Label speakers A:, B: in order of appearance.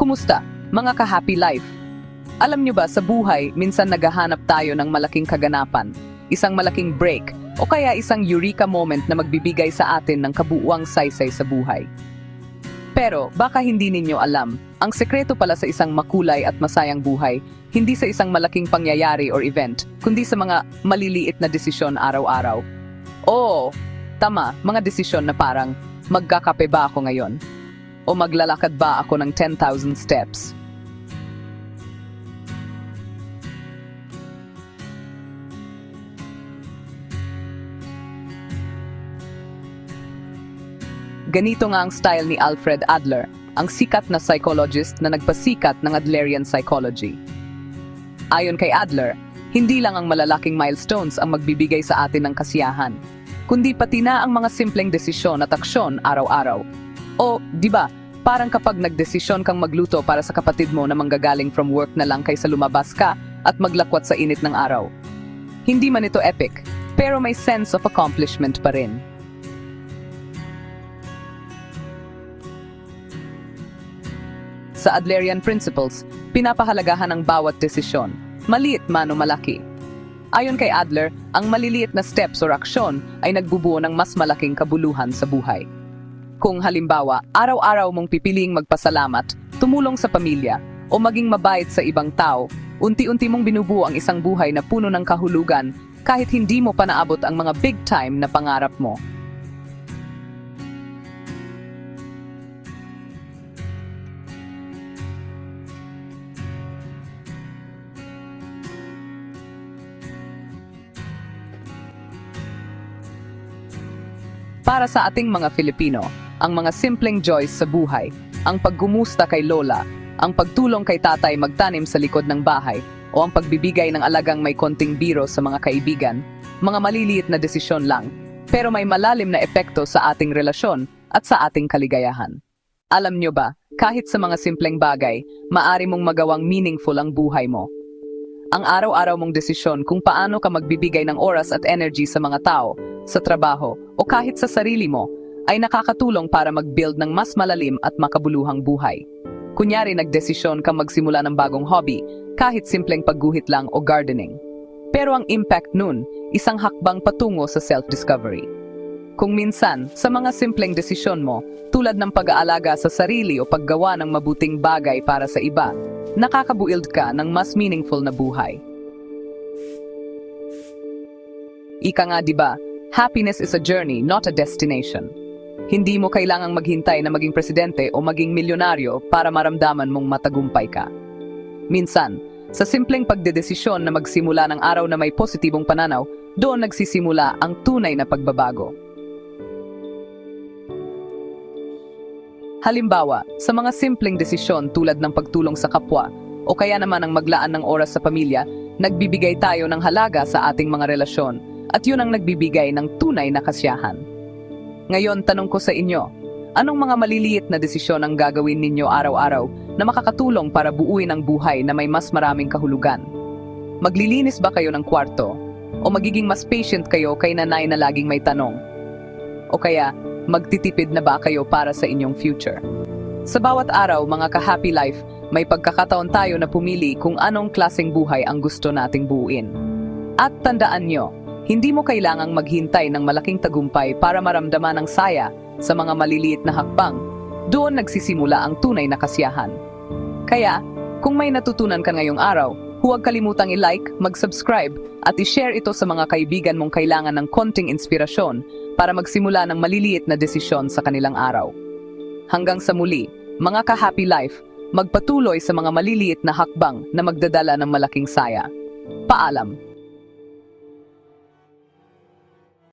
A: Kumusta, mga ka-happy life? Alam nyo ba, sa buhay, minsan naghahanap tayo ng malaking kaganapan, isang malaking break, o kaya isang eureka moment na magbibigay sa atin ng kabuuang saysay sa buhay. Pero baka hindi ninyo alam, ang sekreto pala sa isang makulay at masayang buhay, hindi sa isang malaking pangyayari or event, kundi sa mga maliliit na desisyon araw-araw. Oo, tama, mga desisyon na parang, magkakape ba ako ngayon? O maglalakad ba ako ng 10,000 steps? Ganito nga ang style ni Alfred Adler, ang sikat na psychologist na nagpasikat ng Adlerian psychology. Ayon kay Adler, hindi lang ang malalaking milestones ang magbibigay sa atin ng kasiyahan, kundi pati na ang mga simpleng desisyon at aksyon araw-araw. O, di ba, parang kapag nagdesisyon kang magluto para sa kapatid mo na manggagaling from work na lang kaysa lumabas ka at maglakwat sa init ng araw. Hindi man ito epic, pero may sense of accomplishment pa rin. Sa Adlerian Principles, pinapahalagahan ang bawat desisyon, maliit man o malaki. Ayon kay Adler, ang maliliit na steps or aksyon ay nagbubuo ng mas malaking kabuluhan sa buhay. Kung halimbawa, araw-araw mong pipiling magpasalamat, tumulong sa pamilya, o maging mabait sa ibang tao, unti-unti mong binubuo ang isang buhay na puno ng kahulugan kahit hindi mo pa naabot ang mga big time na pangarap mo. Para sa ating mga Filipino, ang mga simpleng joys sa buhay, ang paggumusta kay Lola, ang pagtulong kay tatay magtanim sa likod ng bahay, o ang pagbibigay ng alagang may konting biro sa mga kaibigan, mga maliliit na desisyon lang, pero may malalim na epekto sa ating relasyon at sa ating kaligayahan. Alam nyo ba, kahit sa mga simpleng bagay, maari mong magawang meaningful ang buhay mo. Ang araw-araw mong desisyon kung paano ka magbibigay ng oras at energy sa mga tao, sa trabaho, o kahit sa sarili mo, ay nakakatulong para mag-build ng mas malalim at makabuluhang buhay. Kunyari nagdesisyon kang magsimula ng bagong hobby, kahit simpleng pagguhit lang o gardening. Pero ang impact nun, isang hakbang patungo sa self-discovery. Kung minsan, sa mga simpleng desisyon mo, tulad ng pag-aalaga sa sarili o paggawa ng mabuting bagay para sa iba, nakakabuild ka ng mas meaningful na buhay. Ika nga 'di ba, happiness is a journey, not a destination. Hindi mo kailangang maghintay na maging presidente o maging milyonaryo para maramdaman mong matagumpay ka. Minsan, sa simpleng pagdedesisyon na magsimula ng araw na may positibong pananaw, doon nagsisimula ang tunay na pagbabago. Halimbawa, sa mga simpleng desisyon tulad ng pagtulong sa kapwa o kaya naman ang maglaan ng oras sa pamilya, nagbibigay tayo ng halaga sa ating mga relasyon at yun ang nagbibigay ng tunay na kasiyahan. Ngayon, tanong ko sa inyo, anong mga maliliit na desisyon ang gagawin ninyo araw-araw na makakatulong para buuin ang buhay na may mas maraming kahulugan? Maglilinis ba kayo ng kwarto? O magiging mas patient kayo kay nanay na laging may tanong? O kaya, magtitipid na ba kayo para sa inyong future? Sa bawat araw, mga ka-happy life, may pagkakataon tayo na pumili kung anong klaseng buhay ang gusto nating buuin. At tandaan nyo, hindi mo kailangang maghintay ng malaking tagumpay para maramdaman ang saya sa mga maliliit na hakbang. Doon nagsisimula ang tunay na kasiyahan. Kaya, kung may natutunan ka ngayong araw, huwag kalimutang i-like, mag-subscribe, at i-share ito sa mga kaibigan mong kailangan ng konting inspirasyon para magsimula ng maliliit na desisyon sa kanilang araw. Hanggang sa muli, mga ka-happy life, magpatuloy sa mga maliliit na hakbang na magdadala ng malaking saya. Paalam!